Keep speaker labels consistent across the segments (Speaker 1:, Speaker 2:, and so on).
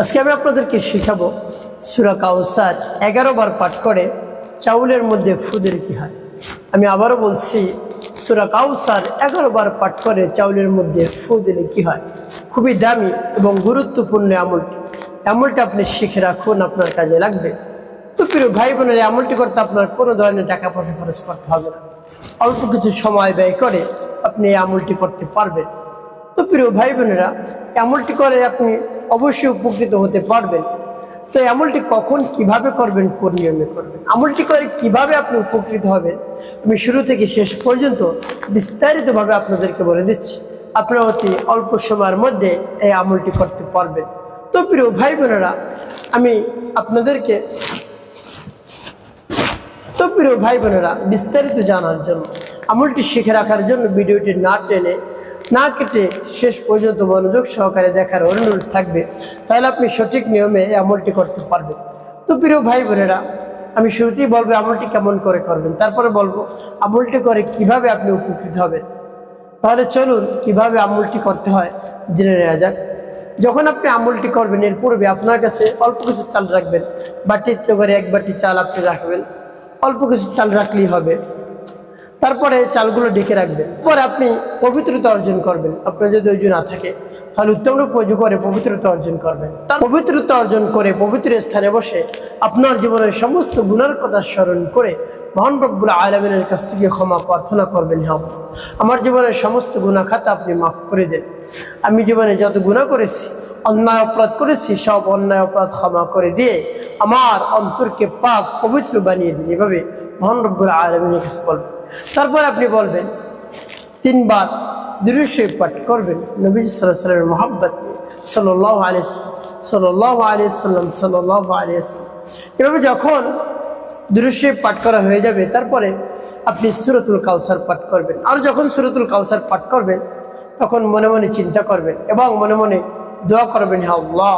Speaker 1: আজকে আমি আপনাদেরকে শেখাবো সুরা কাউসার এগারো বার পাঠ করে চাউলের মধ্যে ফুদের কি হয়। আমি আবারও বলছি, সুরা কাউসার এগারো বার পাঠ করে চাউলের মধ্যে ফু দিলে কি হয়? খুবই দামি এবং গুরুত্বপূর্ণ আমলটি। আমলটা আপনি শিখে রাখুন, আপনার কাজে লাগবে। তো প্রিয় ভাই বোনের আমলটি করতে আপনার কোনো ধরনের টাকা পয়সা খরচ করতে হবে না। অল্প কিছু সময় ব্যয় করে আপনি এই আমলটি করতে পারবেন। তো প্রিয় ভাই বোনেরা আমলটি করে আপনি অবশ্যই উপকৃত হতে পারবেন। তো আমলটি কখন, কীভাবে করবেন, কোন নিয়মে করবেন? আমলটি করে কীভাবে আপনি উপকৃত হবেন? আমি শুরু থেকে শেষ পর্যন্ত বিস্তারিতভাবে আপনাদেরকে বলে দিচ্ছি। আপনারা অতি অল্প সময়ের মধ্যে এই আমলটি করতে পারবেন। তো প্রিয় ভাই বোনেরা আমি আপনাদেরকে তো প্রিয় ভাই বোনেরা বিস্তারিত জানার জন্য, আমলটি শিখে রাখার জন্য ভিডিওটি না টেনে না কেটে শেষ পর্যন্ত মনোযোগ সহকারে দেখার অনুরোধ থাকবে, তাহলে আপনি সঠিক নিয়মে এই আমলটি করতে পারবেন। তো প্রিয় ভাই বোনেরা, আমি শুরুতেই বলব আমলটি কেমন করে করবেন, তারপরে বলব আমলটি করে কীভাবে আপনি উপকৃত হবেন। তাহলে চলুন কীভাবে আমলটি করতে হয়, জেনে নেওয়া যাক। যখন আপনি আমলটি করবেন, এর পূর্বে আপনার কাছে অল্প কিছু চাল রাখবেন, বাটিতে করে এক বাটি চাল আপনি রাখবেন। অল্প কিছু চাল রাখলেই হবে। তারপরে চালগুলো ঢেকে রাখবেন পরে আপনি পবিত্রতা অর্জন করবেন। আপনার যদি ওই না থাকে, তাহলে উত্তম রূপ অজু করে পবিত্রতা অর্জন করবেন। তার পবিত্রতা অর্জন করে পবিত্র স্থানে বসে আপনার জীবনের সমস্ত গুণার কথা স্মরণ করে মহান রব্বুল আলমিনের কাছ থেকে ক্ষমা প্রার্থনা করবেন হব আমার জীবনের সমস্ত গুণা খাতা আপনি মাফ করে দেন। আমি জীবনে যত গুণা করেছি, অন্যায় অপরাধ করেছি, সব অন্যায় অপরাধ ক্ষমা করে দিয়ে আমার অন্তরকে পাক পবিত্র বানিয়ে দিন। এভাবে মহান রব্বুল আলমিনের কাছে বলবেন তারপর আপনি বলবেন, তিনবার দৃশ্যে পাঠ করবেন। নবী সাল্লামের মোহাম্মত সাল্লাহ আলিয়া সাল্লাহ এভাবে যখন দৃশ্যে পাঠ করা হয়ে যাবে, তারপরে আপনি সুরতুল কাউসার পাঠ করবেন। আর যখন সুরতুল কাউসার পাঠ করবেন, তখন মনে মনে চিন্তা করবেন এবং মনে মনে দোয়া করবেন আল্লাহ,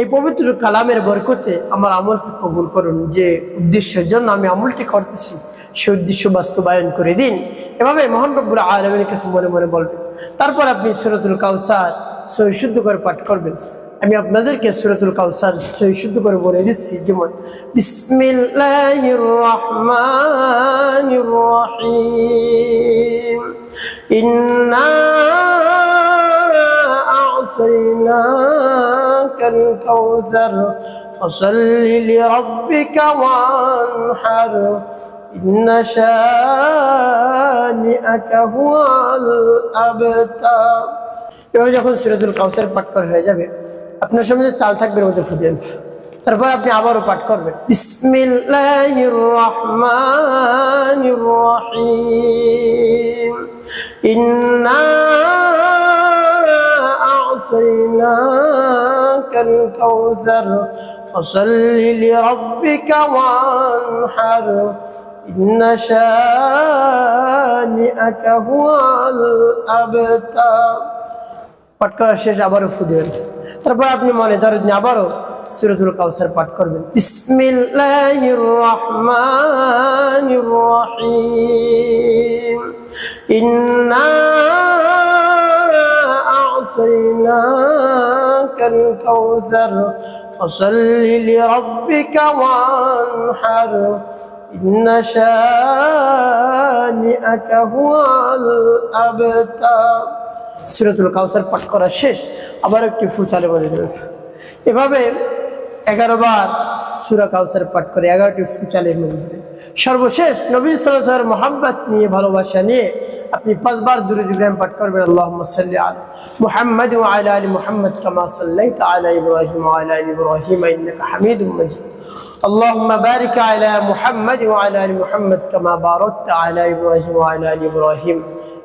Speaker 1: এই পবিত্র কালামের বরকতে আমার আমলকে কবুল করুন। যে উদ্দেশ্যের জন্য আমি আমলটি করতেছি সে উদ্দেশ্য বাস্তবায়ন করে দিন এভাবে মোহন রব্বুর আলমের কাছে মনে মনে বলবেন তারপর আপনি সুরতুল কাউসার সই শুদ্ধ করে পাঠ করবেন আমি আপনাদেরকে সুরতুল কাউসার সই শুদ্ধ করে বলে দিচ্ছি যেমন বিসমিল্লাহির রহমানির রহিম ইন্না أعطيناك الكوثر فصل لربك وانحر إن شانئك هو الأبتر এভাবে যখন সিরাজুল কাউসার পাঠ করা হয়ে যাবে আপনার সামনে যে চাল থাকবে এর মধ্যে ফুটিয়ে তারপর আপনি আবারও পাঠ করবেন বিসমিল্লাহির রহমানির রহিম ইন্না أعطيناك الكوثر فصل لربك وانحر إن شانئك هو الأبتر পাঠ করা শেষ আবারও ফু দেবেন তারপর আপনি মনে ধরেন আবারও সুরতুল কাউসার পাঠ করবেন বিসমিল্লাহির রহমানির রহিম ইন্না أعطيناك الكوثر فصل لربك وانحر إن شانئك هو الأبتر সুরতুল কাউসার পাঠ করা শেষ আবার একটি ফুচালে বলে দেবেন এভাবে এগারো বার সুরা কাউসার পাঠ করে এগারোটি ফুচালের মধ্যে সর্বশেষ নবী সাল্লাহ মোহাম্মদ নিয়ে ভালোবাসা নিয়ে আপনি পাঁচবার দূরে ইব্রাহিম পাঠ করবেন আল্লাহ সাল্লি আলা মুহাম্মদ ওয়ালা আলী মুহাম্মদ কামা সাল্লাইতা আলা ইব্রাহিম ওয়ালা আলী ইব্রাহিম ইন্নাকা হামিদুম মাজিদ اللهم بارك على محمد وعلى ال محمد كما باركت على ابراهيم وعلى ال ابراهيم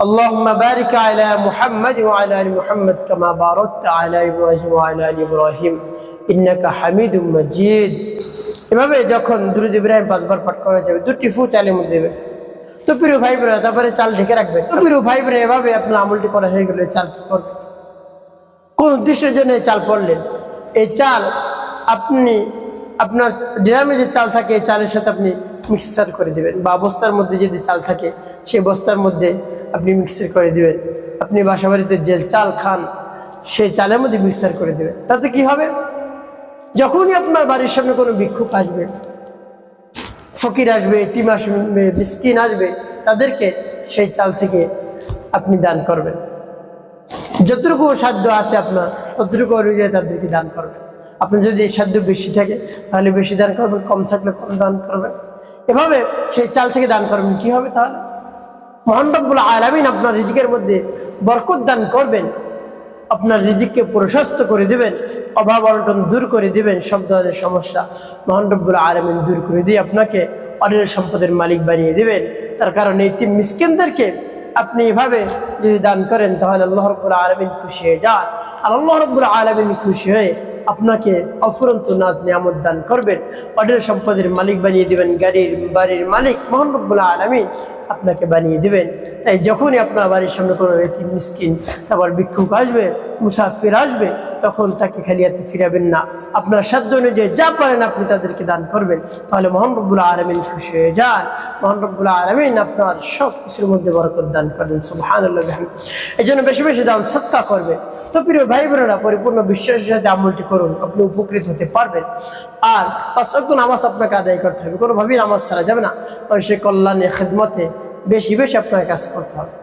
Speaker 1: اللهم بارك على محمد وعلى ال محمد كما باركت على ابراهيم وعلى ال ابراهيم انك حميد مجيد এভাবে যখন দুরুদ ইব্রাহিম পাঁচবার পাঠ করা যাবে দুটি ফু চালের মধ্যে দেবে তো প্রিয় ভাই বোনেরা তারপরে চাল ঢেকে রাখবেন তো প্রিয় ভাই বোনেরা এভাবে আপনার আমলটি করা হয়ে গেলে চাল কি করবেন কোন উদ্দেশ্যের জন্য এই চাল পড়লেন এই চাল আপনি আপনার ড্রামে যে চাল থাকে এই চালের সাথে আপনি মিক্সার করে দিবেন বা বস্তার মধ্যে যদি চাল থাকে সেই বস্তার মধ্যে আপনি মিক্সার করে দিবেন। আপনি বাসা বাড়িতে যে চাল খান, সেই চালের মধ্যে মিক্সার করে দিবেন। তাতে কি হবে? যখনই আপনার বাড়ির সামনে কোনো ভিক্ষুক আসবে, ফকির আসবে, টিম আসবে, মিসকিন আসবে, তাদেরকে সেই চাল থেকে আপনি দান করবেন। যতটুকু সাধ্য আছে আপনার, ততটুকু অনুযায়ী তাদেরকে দান করবেন। আপনার যদি এই সাধ্য বেশি থাকে, তাহলে বেশি দান করবেন, কম থাকলে কম দান করবেন। এভাবে সেই চাল থেকে দান করবেন। কি হবে তাহলে? মহান রব্বুল আলামিন আপনার রিজিকের মধ্যে বরকত দান করবেন। আপনার রিজিককে প্রশস্ত করে দিবেন, অভাব অনটন দূর করে দিবেন, সব ধরনের সমস্যা মহান রব্বুল আলমিন দূর করে দিয়ে আপনাকে অনেক সম্পদের মালিক বানিয়ে দিবেন। তার কারণে এই তিন মিসকিনদেরকে আপনি এভাবে যদি দান করেন, তাহলে আল্লাহ রব্বুল আলমিন খুশি হয়ে যান। আর আল্লাহ রব্বুল আলমিন খুশি হয়ে আপনাকে অফুরন্ত নাজ নিয়ামত দান করবেন। অনেক সম্পদের মালিক বানিয়ে দিবেন, গাড়ির, বাড়ির মালিক মোহান রব্বুল আলমিন আপনাকে বানিয়ে দেবেন। তাই যখনই আপনার বাড়ির সামনে কোনো এতিম মিসকিন তারপর ভিক্ষুক আসবে মুসাফির আসবে, তখন তাকে খালি হাতে ফিরাবেন না। আপনার সাধ্য অনুযায়ী যা পারেন আপনি তাদেরকে দান করবেন। তাহলে মোহাম্মবুল আলমিন খুশি হয়ে যান। মোহাম্মবুল আলমিন আপনার সব কিছুর মধ্যে বরকত দান করবেন সুবহান এই জন্য বেশি বেশি দান সত্তা করবে। তো প্রিয় ভাই বোনেরা পরিপূর্ণ বিশ্বাসের সাথে আমলটি করুন, আপনি উপকৃত হতে পারবেন। আর পাঁচ নামাজ আপনাকে আদায় করতে হবে। কোনোভাবেই নামাজ ছাড়া যাবে না। মানুষের কল্যাণে, খেদমতে বেশি বেশি আপনার কাজ করতে হবে।